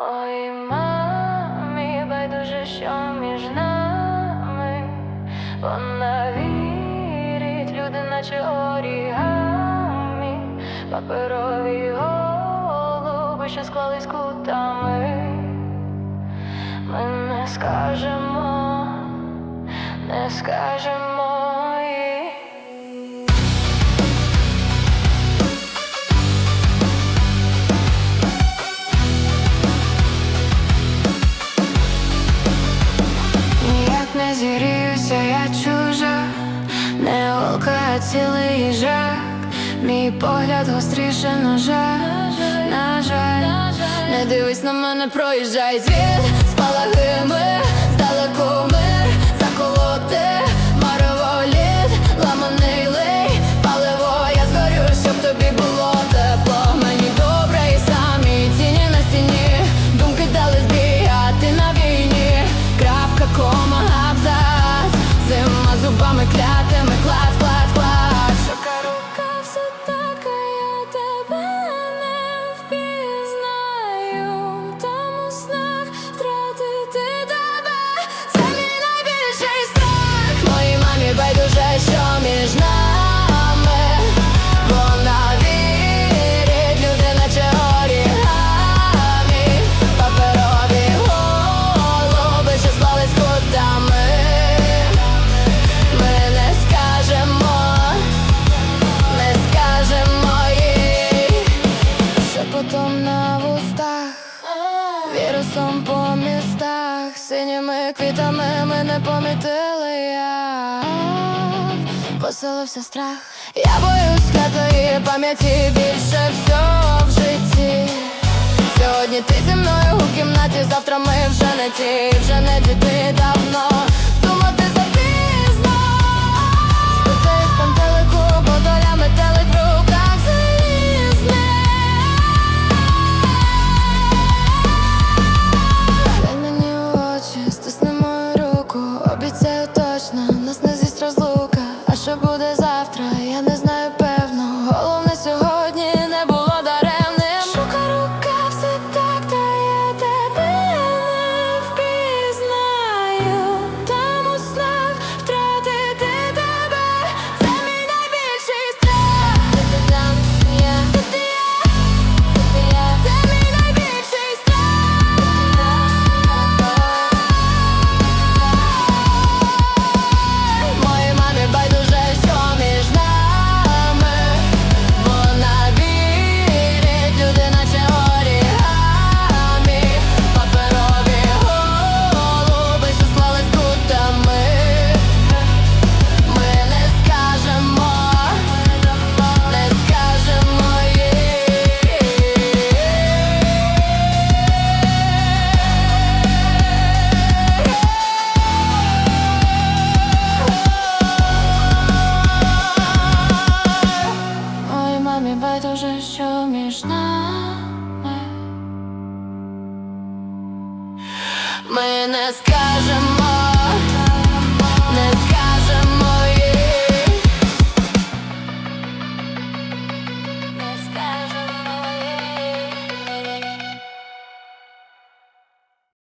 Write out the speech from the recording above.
Моїй мамі байдуже, що між нами. Вона вірить, люди, наче орігамі, паперові голуби, що склались кутами. Ми не скажемо, не скажемо зірюся, я чужа, не волка, а цілий їжак. Мій погляд гостріше ножа, на жаль, не дивись на мене, проїжджай звід, з ми, по містах, синіми квітами ми не помітили я Посилився страх. Я боюсь святої пам'яті більше всього в житті. Сьогодні ти зі мною у кімнаті, завтра ми вже не ті, вже не діти давно. Що буде завтра, я не знаю Мамі байдуже, що між нами? Ми не скажемо